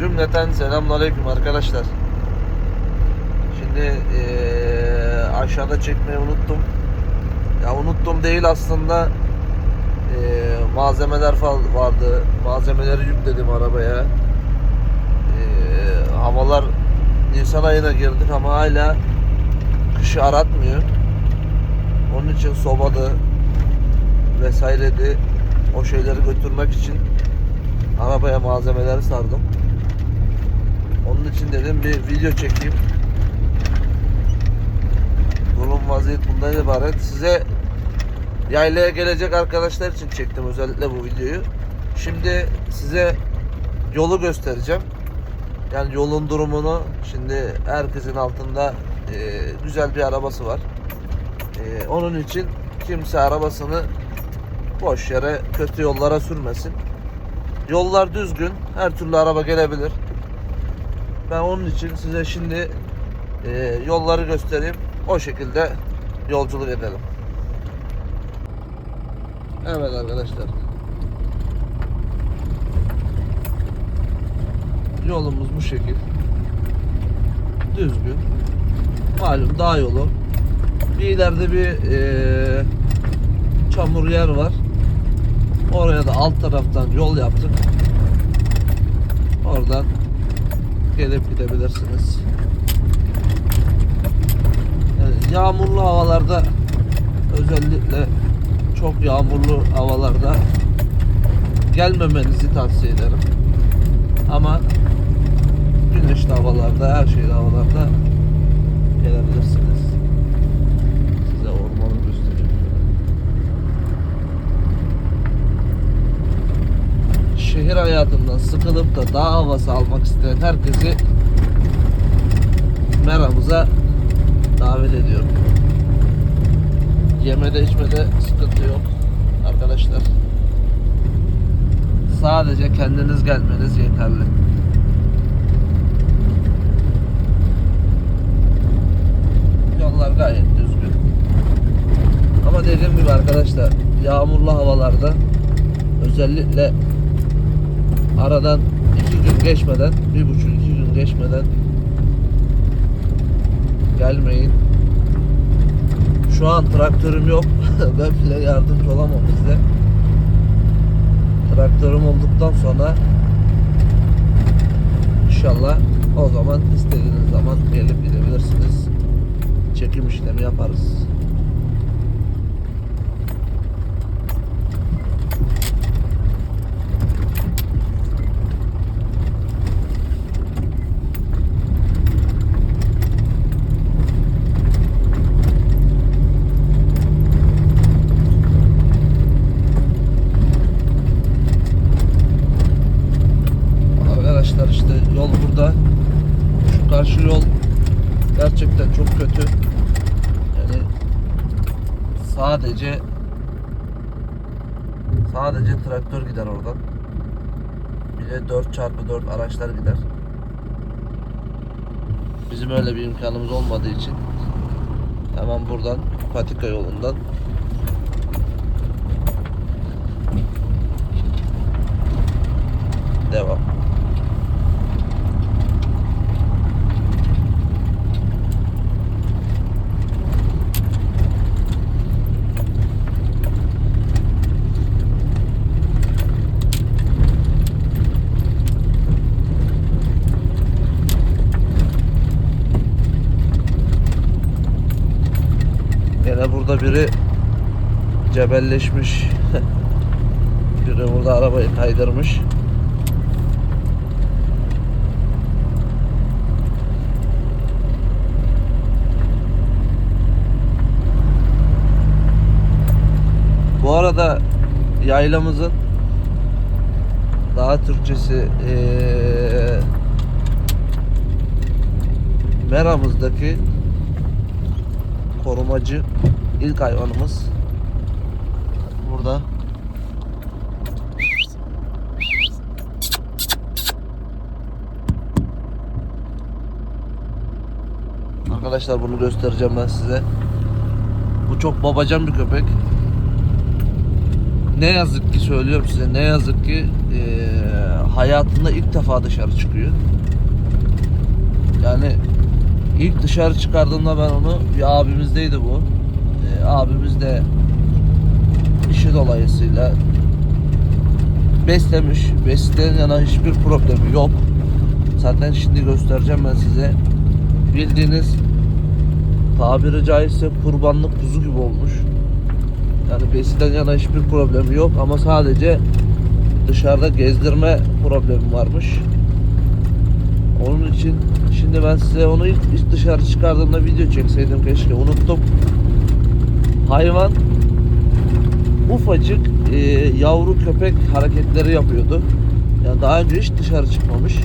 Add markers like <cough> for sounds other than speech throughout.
Cümleten selamünaleyküm arkadaşlar. Şimdi eee, aşağıda çekmeyi unuttum. Ya unuttum değil aslında. Eee, malzemeler falan vardı. Malzemeleri yükledim arabaya. Eee, havalar Nisan ayına girdik ama hala kışı aratmıyor. Onun için sobadı vesairedi o şeyleri götürmek için arabaya malzemeleri sardım. Onun için dedim bir video çekeyim. Durum vaziyet bundan ibaret. Size yaylaya gelecek arkadaşlar için çektim özellikle bu videoyu. Şimdi size yolu göstereceğim. Yani yolun durumunu şimdi herkesin altında e, güzel bir arabası var. E, onun için kimse arabasını boş yere kötü yollara sürmesin. Yollar düzgün. Her türlü araba gelebilir. Ben onun için size şimdi e, yolları göstereyim. O şekilde yolculuk edelim. Evet arkadaşlar. Yolumuz bu şekil. Düzgün. Malum dağ yolu. Bir ileride bir e, çamur yer var. Oraya da alt taraftan yol yaptık. Oradan gelip gidebilirsiniz. Yani yağmurlu havalarda özellikle çok yağmurlu havalarda gelmemenizi tavsiye ederim. Ama güneşli havalarda, her şeyli havalarda gelebilirsiniz. Size ormanı göstereyim. Şehir hayatından sıkılıp da dağ havası almak isteyen herkesi meramıza davet ediyorum. Yemede içmede sıkıntı yok arkadaşlar. Sadece kendiniz gelmeniz yeterli. Yollar gayet düzgün. Ama dediğim gibi arkadaşlar yağmurlu havalarda özellikle aradan iki gün geçmeden bir buçuk iki gün geçmeden gelmeyin. Şu an traktörüm yok. <laughs> ben bile yardımcı olamam size. Traktörüm olduktan sonra inşallah o zaman istediğiniz zaman gelip gidebilirsiniz. Çekim işlemi yaparız. Arkadaşlar işte yol burada. Şu karşı yol gerçekten çok kötü. Yani sadece sadece traktör gider oradan. Bir de 4x4 araçlar gider. Bizim öyle bir imkanımız olmadığı için hemen buradan patika yolundan burada biri cebelleşmiş. <laughs> biri burada arabayı kaydırmış. Bu arada yaylamızın daha Türkçesi eee Meramızdaki korumacı ilk hayvanımız burada. Arkadaşlar bunu göstereceğim ben size. Bu çok babacan bir köpek. Ne yazık ki söylüyorum size ne yazık ki eee hayatında ilk defa dışarı çıkıyor. Yani ilk dışarı çıkardığımda ben onu bir abimizdeydi bu. Ee, abimiz de işi dolayısıyla beslemiş. Besleyen yana hiçbir problemi yok. Zaten şimdi göstereceğim ben size. Bildiğiniz tabiri caizse kurbanlık kuzu gibi olmuş. Yani besiden yana hiçbir problemi yok ama sadece dışarıda gezdirme problemi varmış. Onun için şimdi ben size onu ilk dışarı çıkardığımda video çekseydim keşke unuttum. Hayvan ufacık e, yavru köpek hareketleri yapıyordu. Yani daha önce hiç dışarı çıkmamış.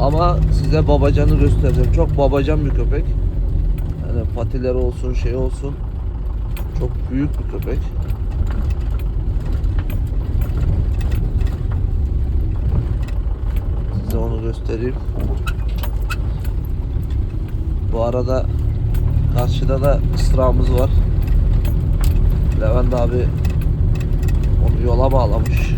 Ama size babacanı göstereceğim. Çok babacan bir köpek. Yani patileri olsun, şey olsun. Çok büyük bir köpek. Size onu göstereyim. Bu arada karşıda da ıstırağımız var. Levent abi onu yola bağlamış.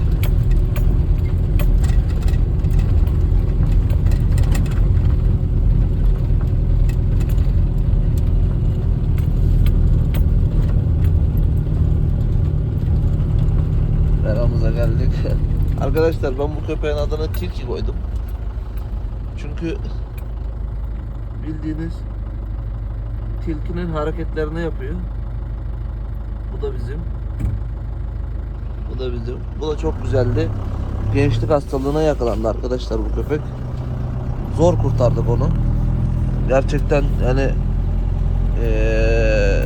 Meramıza geldik. <laughs> Arkadaşlar ben bu köpeğin adını Tilki koydum. Çünkü bildiğiniz tilkinin hareketlerini yapıyor. Bu da bizim. Bu da bizim. Bu da çok güzeldi. Gençlik hastalığına yakalandı arkadaşlar bu köpek. Zor kurtardık onu. Gerçekten yani eee,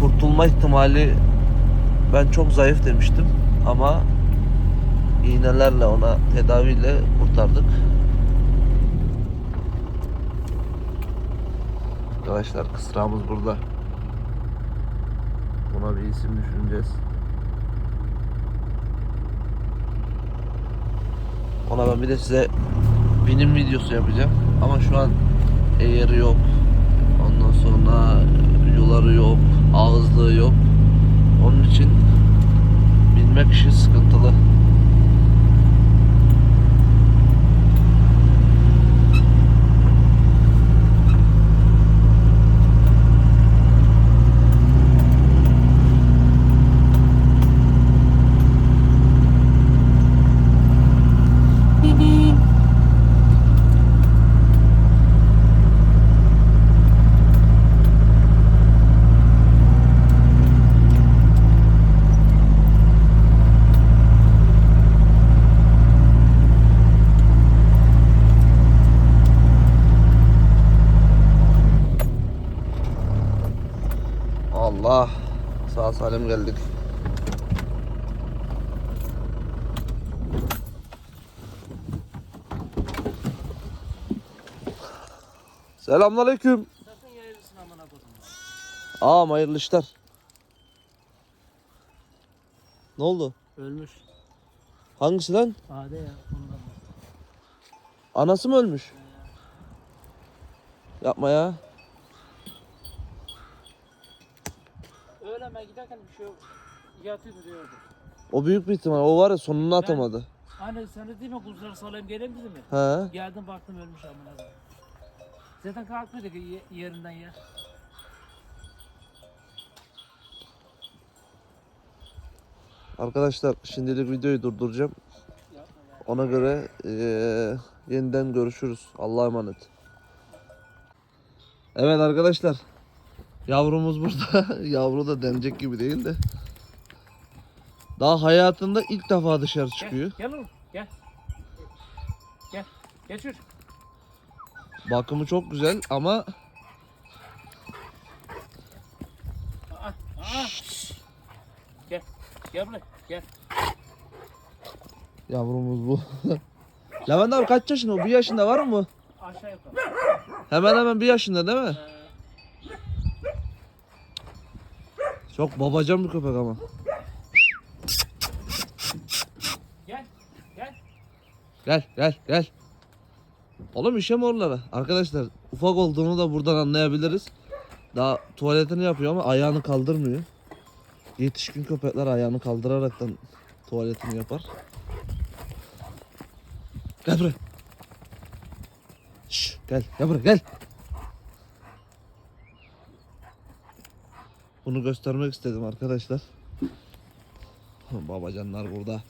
kurtulma ihtimali ben çok zayıf demiştim ama iğnelerle ona tedaviyle kurtardık. Arkadaşlar kısrağımız burada. Buna bir isim düşüneceğiz. Ona ben bir de size binim videosu yapacağım. Ama şu an eğri yok. Ondan sonra yuları yok. Ağızlığı yok. Onun için binmek işi sıkıntılı. Sağ salim geldik. Selamünaleyküm. Sakın yayılsın amına kodum. Ağam hayırlı işler. Ne oldu? Ölmüş. Hangisi lan? Ade ya ondan. Anası mı ölmüş? Yapma ya. Öyle ben giderken bir şey yatıyordu diyordu. O büyük bir ihtimal. O var ya sonunu atamadı. Hani sana değil mi kuzuları salayım geleyim dedi mi? He. Geldim baktım ölmüş amına kodum. Zaten kalkmıyordu ki ye- yerinden ya. Arkadaşlar şimdilik videoyu durduracağım. Yapma ya. Ona göre eee, yeniden görüşürüz. Allah'a emanet. Evet arkadaşlar. Yavrumuz burada. <laughs> Yavru da denecek gibi değil de. Daha hayatında ilk defa dışarı çıkıyor. Gel, gel oğlum gel. Gel. Geç yürü. Bakımı çok güzel ama Aa, aa. Gel. Gel buraya. Gel. yavrumuz bu. <laughs> Levent abi kaç yaşında? Bir yaşında var mı? Aşağı yukarı. Hemen hemen bir yaşında değil mi? Ee, Çok babacan bir köpek ama. gel. Gel. Gel gel gel. Oğlum işe mi oralara? Arkadaşlar ufak olduğunu da buradan anlayabiliriz. Daha tuvaletini yapıyor ama ayağını kaldırmıyor. Yetişkin köpekler ayağını kaldıraraktan Tuvaletini yapar. Gel buraya. Şş, gel, gel buraya gel. Bunu göstermek istedim arkadaşlar. Babacanlar burada.